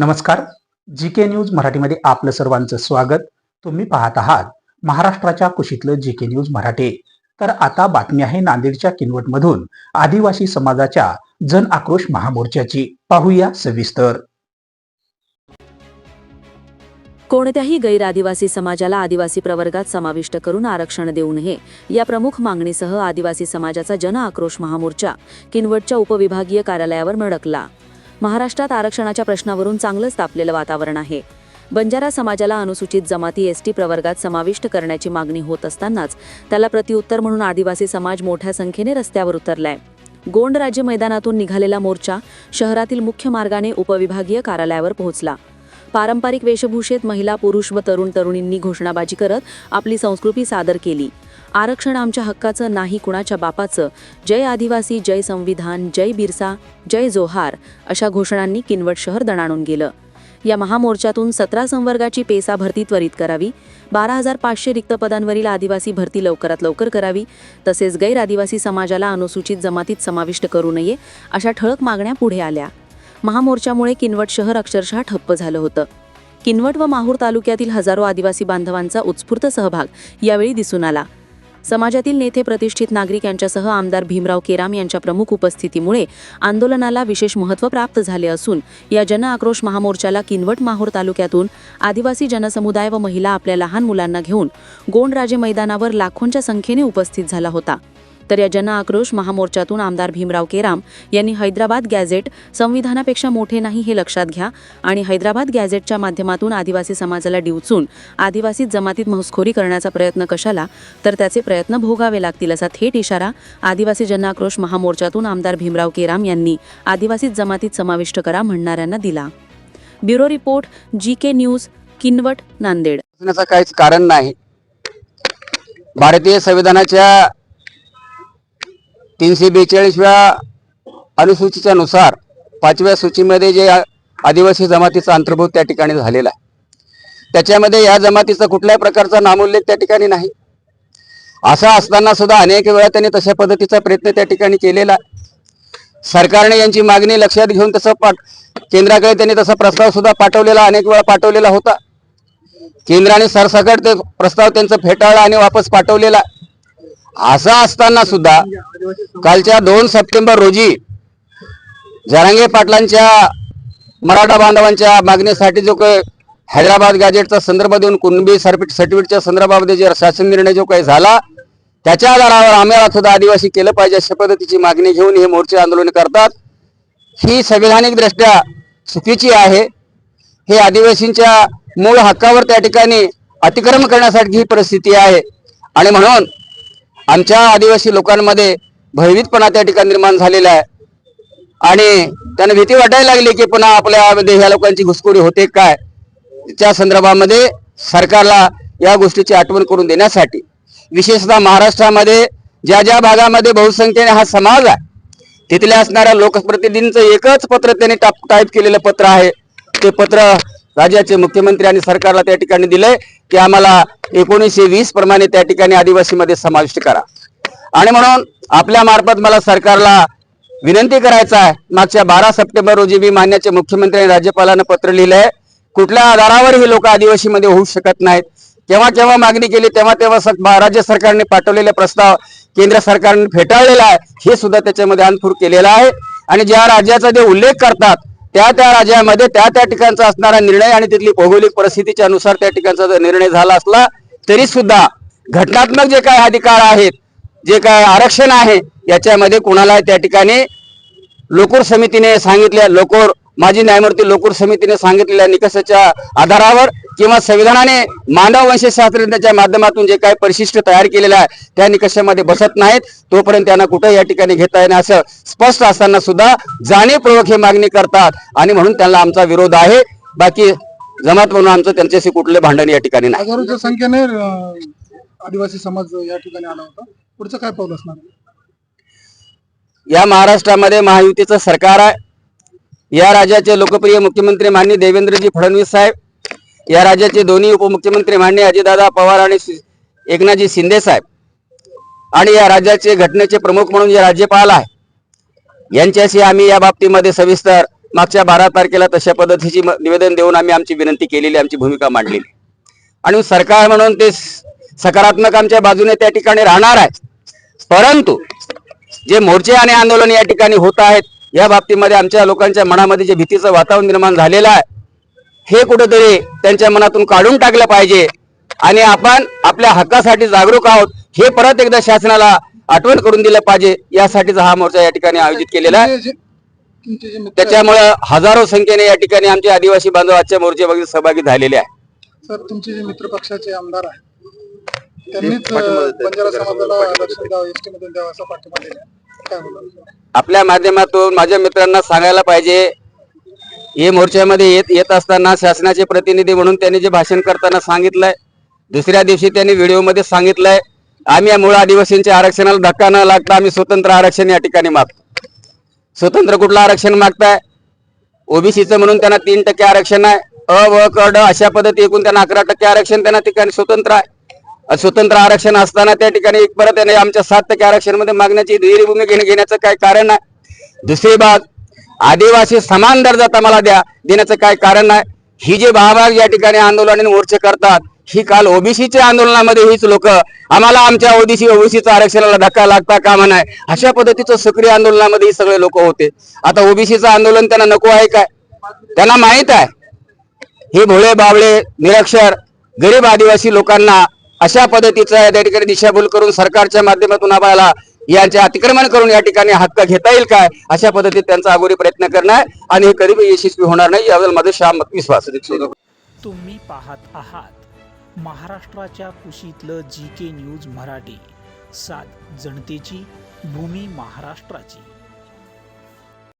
नमस्कार. जी K news मराठीमध्ये आपलं सर्वांचं स्वागत. तुम्ही पाहत आहात महाराष्ट्राच्या कुशीतलं जी के न्यूज मराठी. तर आता बातमी आहे नांदेडच्या किनवटमधून. आदिवासी समाजाच्या जन आक्रोश महामोर्चाची. पाहूया सविस्तर. कोणत्याही गैर आदिवासी समाजाला आदिवासी प्रवर्गात समाविष्ट करून आरक्षण देऊ नये. या प्रमुख मागणीसह आदिवासी समाजाचा जन आक्रोश महामोर्चा किनवटच्या उपविभागीय कार्यालयावर मडकला. महाराष्ट्रात आरक्षणाच्या प्रश्नावरून चांगलंच तापलेलं वातावरण आहे. बंजारा समाजाला अनुसूचित जमाती एस टी प्रवर्गात समाविष्ट करण्याची मागणी होत असतानाच त्याला प्रत्युत्तर म्हणून आदिवासी समाज मोठ्या संख्येने रस्त्यावर उतरलाय. गोंड राज्य मैदानातून निघालेला मोर्चा शहरातील मुख्य मार्गाने उपविभागीय कार्यालयावर पोहोचला. पारंपरिक वेशभूषेत महिला पुरुष व तरुण तरुणींनी घोषणाबाजी करत आपली संस्कृती सादर केली. आरक्षण आमच्या हक्काचं नाही कुणाच्या बापाचं. जय आदिवासी जय संविधान जय बिरसा जय जोहार अशा घोषणांनी किनवट शहर दणाणून गेलं. या महामोर्चातून सतरा संवर्गाची पेसा भरती त्वरित करावी. बारा हजार पाचशे रिक्त पदांवरील आदिवासी भरती लवकरात लवकर करावी. तसेच गैर आदिवासी समाजाला अनुसूचित जमातीत समाविष्ट करू नये अशा ठळक मागण्या पुढे आल्या. महामोर्चामुळे किनवट शहर अक्षरशः ठप्प झालं होतं. किनवट व माहूर तालुक्यातील हजारो आदिवासी बांधवांचा उत्स्फूर्त सहभाग यावेळी दिसून आला. समाजातील नेते प्रतिष्ठित नागरिक यांच्यासह आमदार भीमराव केराम यांच्या प्रमुख उपस्थितीमुळे आंदोलनाला विशेष महत्त्व प्राप्त झाले असून या जन आक्रोश महामोर्चाला किनवट माहूर तालुक्यातून आदिवासी जनसमुदाय व महिला आपल्या लहान मुलांना घेऊन गोंडराजे मैदानावर लाखोंच्या संख्येने उपस्थित झाला होता. तर या जन आक्रोश महामोर्चातून आमदार भीमराव केराम यांनी हैदराबाद गॅझेट संविधानापेक्षा मोठे नाही हे लक्षात घ्या आणि हैदराबाद गॅझेटच्या माध्यमातून आदिवासी समाजाला डिवचून आदिवासी जमातीत महुसखोरी करण्याचा प्रयत्न कशाला? तर त्याचे प्रयत्न भोगावे लागतील असा थेट इशारा आदिवासी जन आक्रोश महामोर्चातून आमदार भीमराव केराम यांनी आदिवासी जमातीत समाविष्ट करा म्हणणाऱ्यांना दिला. Bureau report G K news Kinwat Nanded. काहीच कारण नाही. भारतीय संविधानाच्या तीनशे बेचाळीसव्या अनुसूचीच्या नुसार पाचव्या सूचीमध्ये जे आदिवासी जमातीचा अंतर्भूत त्या ठिकाणी झालेला आहे. त्याच्यामध्ये या जमातीचा कुठल्याही प्रकारचा नामोल्लेख त्या ठिकाणी नाही. असा असताना सुद्धा अनेक वेळा त्यांनी तशा पद्धतीचा प्रयत्न त्या ठिकाणी केलेला सरकारने यांची मागणी लक्षात घेऊन तसं पाठ केंद्राकडे त्यांनी तसा प्रस्ताव सुद्धा पाठवलेला अनेक वेळा पाठवलेला होता. केंद्राने सरसकट ते प्रस्ताव त्यांचं फेटाळला आणि वापस पाठवलेला असं असताना सुद्धा कालच्या दोन सप्टेंबर रोजी जरांगे पाटलांच्या मराठा बांधवांच्या मागणीसाठी जो काही हैदराबाद गॅजेटचा संदर्भ देऊन कुणबी सर्टिफिकेट सर्टिफिकेटच्या संदर्भामध्ये जे शासन निर्णय जो काही झाला त्याच्या आधारावर आम्हाला सुद्धा आदिवासी केलं पाहिजे अशा पद्धतीची मागणी घेऊन हे मोर्चे आंदोलन करतात. ही संविधानिक दृष्ट्या चुकीची आहे. हे आदिवासींच्या मूळ हक्कावर त्या ठिकाणी अतिक्रमण करण्यासाठी ही परिस्थिती आहे. आणि म्हणून आमच्या आदिवासी लोकांमध्ये भयभीतपणा त्या ठिकाणी निर्माण झालेला आहे. आणि त्यांना भीती वाटायला लागली की पुन्हा आपल्यामध्ये ह्या लोकांची घुसखोरी होते काय? त्या संदर्भामध्ये सरकारला या गोष्टीची आठवण करून देण्यासाठी विशेषतः महाराष्ट्रामध्ये ज्या ज्या भागामध्ये बहुसंख्येने हा समाज आहे तिथल्या असणाऱ्या लोकप्रतिनिधींचं एकच पत्र त्यांनी टाप टाईप केलेलं पत्र आहे. ते पत्र राज्याचे मुख्यमंत्री आणि सरकारला त्या ठिकाणी दिलंय की आम्हाला एकोणीसशे वीस प्रमाणे त्या ठिकाणी आदिवासीमध्ये समाविष्ट करा. आणि म्हणून आपल्या मार्फत मला सरकारला विनंती करायचं आहे. मागच्या बारा सप्टेंबर रोजी मी मान्याचे मुख्यमंत्री आणि राज्यपालांना पत्र लिहिलंय. कुठल्या आधारावर ही लोक आदिवासीमध्ये होऊ शकत नाहीत. केव्हा केव्हा मागणी केली तेव्हा तेव्हा राज्य सरकारने पाठवलेले प्रस्ताव केंद्र सरकारने फेटाळलेला आहे. हे सुद्धा त्याच्यामध्ये अनफूर केलेला आहे. आणि ज्या राज्याचा जे उल्लेख करतात त्या त्या राज्यामध्ये त्या त्या ठिकाणचा असणारा निर्णय आणि तिथली भौगोलिक परिस्थितीच्या अनुसार त्या ठिकाणचा जर निर्णय झाला असला तरी सुद्धा घटनात्मक जे काय अधिकार आहेत जे काय आरक्षण आहे याच्यामध्ये कुणाला त्या ठिकाणी लोकोर समितीने सांगितल्या लोकोर माजी न्यायमूर्ती लोकूर समितीने सांगितलेल्या निकषाच्या आधारावर किंवा संविधानाने मानव वंशशास्त्रज्ञाच्या माध्यमातून जे काही परिशिष्ट तयार केलेलं आहे त्या निकषामध्ये बसत नाहीत. तोपर्यंत त्यांना कुठे या ठिकाणी घेता येणं असं स्पष्ट असताना सुद्धा जाणीवपूर्वक हे मागणी करतात. आणि म्हणून त्यांना आमचा विरोध आहे. बाकी जमात म्हणून आमचं त्यांच्याशी कुठले भांडण या ठिकाणी नाही. हजारोच्या संख्येने आदिवासी समाज या ठिकाणी आला होता. पुढचं काय पाऊल असणार? या महाराष्ट्रामध्ये महायुतीचं सरकार आहे. या राज्याचे लोकप्रिय मुख्यमंत्री माननीय देवेंद्रजी फडणवीस साहेब या राज्याचे दोन्ही उपमुख्यमंत्री माननीय अजितदादा पवार आणि एकनाथजी शिंदे साहेब आणि या राज्याचे घटनेचे प्रमुख म्हणून जे राज्यपाल आहे यांच्याशी आम्ही या बाबतीमध्ये सविस्तर मागच्या बारा तारखेला तशा पद्धतीची निवेदन देऊन आम्ही आमची विनंती केलेली आमची भूमिका मांडलेली. आणि सरकार म्हणून ते सकारात्मक आमच्या बाजूने त्या ठिकाणी राहणार आहे. परंतु जे मोर्चे आणि आंदोलन या ठिकाणी होत आहेत या बाबतीमध्ये आमच्या लोकांच्या मनामध्ये जे भीतीचं वातावरण निर्माण झालेलं आहे हे कुठेतरी त्यांच्या मनातून काढून टाकलं पाहिजे. आणि आपण आपल्या हक्कासाठी जागरूक आहोत हे परत एकदा शासनाला आठवण करून दिलं पाहिजे. यासाठीचा हा मोर्चा या ठिकाणी आयोजित केलेला आहे. त्याच्यामुळे हजारो संख्येने या ठिकाणी आमचे आदिवासी बांधव आजच्या मोर्चेमध्ये सहभागी झालेले आहे. सर तुमचे जे मित्र पक्षाचे आमदार आहेत त्यांनीच अं, बंजारा समाजाला आरक्षण द्यावं एसटी मधून द्यावं असा पाठिंबा दिला काय बोलाल आपल्या माध्यमातून माझ्या मित्रांना सांगायला पाहिजे हे मोर्चामध्ये येत येत असताना शासनाचे प्रतिनिधी म्हणून त्यांनी जे भाषण करताना सांगितलंय दुसऱ्या दिवशी त्यांनी व्हिडिओमध्ये सांगितलंय आम्ही या मूळ आदिवासींच्या आरक्षणाला धक्का न लागता आम्ही स्वतंत्र आरक्षण या ठिकाणी मागतो. स्वतंत्र कुठलं आरक्षण मागताय? ओबीसीचं म्हणून त्यांना तीन टक्के आरक्षण आहे अ व क ड अशा पद्धती एकूण त्यांना अकरा टक्के आरक्षण त्यांना ठिकाणी स्वतंत्र आहे. स्वतंत्र आरक्षण असताना त्या ठिकाणी एक परत याने आमच्या सात टक्के आरक्षणमध्ये मागण्याची धीर भूमी घेणे घेण्याचं काय कारण नाही. दुसरी बाब आदिवासी समान दर्जा आम्हाला द्या देण्याचं काय कारण नाही. ही जे भागाभाग या ठिकाणी आंदोलन मोर्चे करतात ही काल ओबीसीच्या आंदोलनामध्ये हीच लोक आम्हाला आमच्या ओबीसी ओबीसीच्या आरक्षणाला धक्का लागता कामा नाही. अशा पद्धतीचं सक्रिय आंदोलनामध्ये ही सगळे लोक होते. आता ओबीसीचं आंदोलन त्यांना नको आहे काय? त्यांना माहीत आहे. हे भोळे बावळे निरक्षर गरीब आदिवासी लोकांना अशा पद्धतीचं त्या ठिकाणी दिशाभूल करून सरकारच्या माध्यमातून आम्हाला यांचे अतिक्रमण करून या ठिकाणी हक्क घेता येईल काय? अशा पद्धतीत त्यांचा अगोरी प्रयत्न करणार आणि हे कधी यशस्वी होणार नाही याबद्दल माझा श्याम विश्वास तुम्ही पाहत आहात महाराष्ट्राच्या कुशीतलं जी के न्यूज मराठी. सात जनतेची भूमी महाराष्ट्राची.